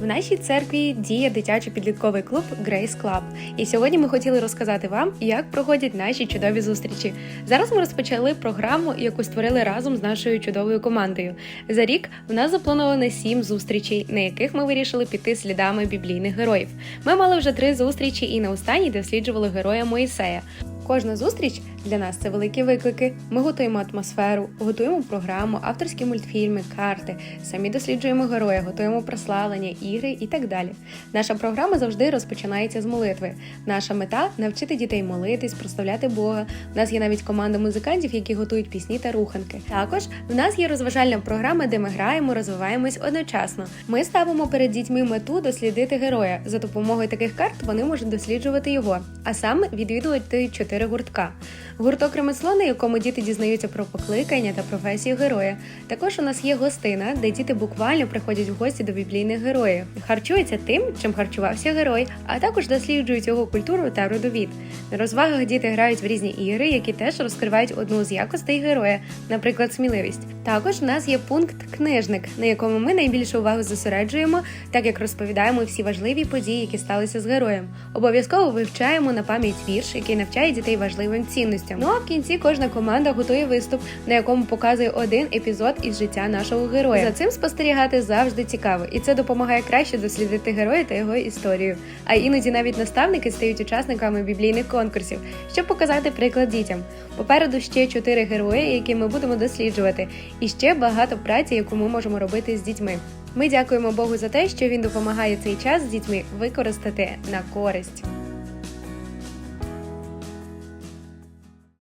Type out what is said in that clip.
В нашій церкві діє дитячо-підлітковий клуб Grace Club. І сьогодні ми хотіли розказати вам, як проходять наші чудові зустрічі. Зараз ми розпочали програму, яку створили разом з нашою чудовою командою. За рік в нас заплановано сім зустрічей, на яких ми вирішили піти слідами біблійних героїв. Ми мали вже три зустрічі, і на останній досліджували героя Моїсея. Кожна зустріч для нас це великі виклики. Ми готуємо атмосферу, готуємо програму, авторські мультфільми, карти, самі досліджуємо героя, готуємо прославлення, ігри і так далі. Наша програма завжди розпочинається з молитви. Наша мета навчити дітей молитись, прославляти Бога. У нас є навіть команда музикантів, які готують пісні та руханки. Також в нас є розважальна програма, де ми граємо, розвиваємось одночасно. Ми ставимо перед дітьми мету дослідити героя. За допомогою таких карт вони можуть досліджувати його, а саме відвідувати чотири гуртка. Гурток ремесло, на якому діти дізнаються про покликання та професію героя. Також у нас є гостина, де діти буквально приходять в гості до біблійних героїв, харчуються тим, чим харчувався герой, а також досліджують його культуру та родовід. На розвагах діти грають в різні ігри, які теж розкривають одну з якостей героя, наприклад, сміливість. Також в нас є пункт книжник, на якому ми найбільше увагу зосереджуємо, так як розповідаємо всі важливі події, які сталися з героєм. Обов'язково вивчаємо на пам'ять вірш, який навчає дітей важливим цінностям. Ну а в кінці кожна команда готує виступ, на якому показує один епізод із життя нашого героя. За цим спостерігати завжди цікаво, і це допомагає краще дослідити героя та його історію. А іноді навіть наставники стають учасниками біблійних конкурсів, щоб показати приклад дітям. Попереду ще чотири герої, які ми будемо досліджувати, і ще багато праці, яку ми можемо робити з дітьми. Ми дякуємо Богу за те, що він допомагає цей час з дітьми використати на користь.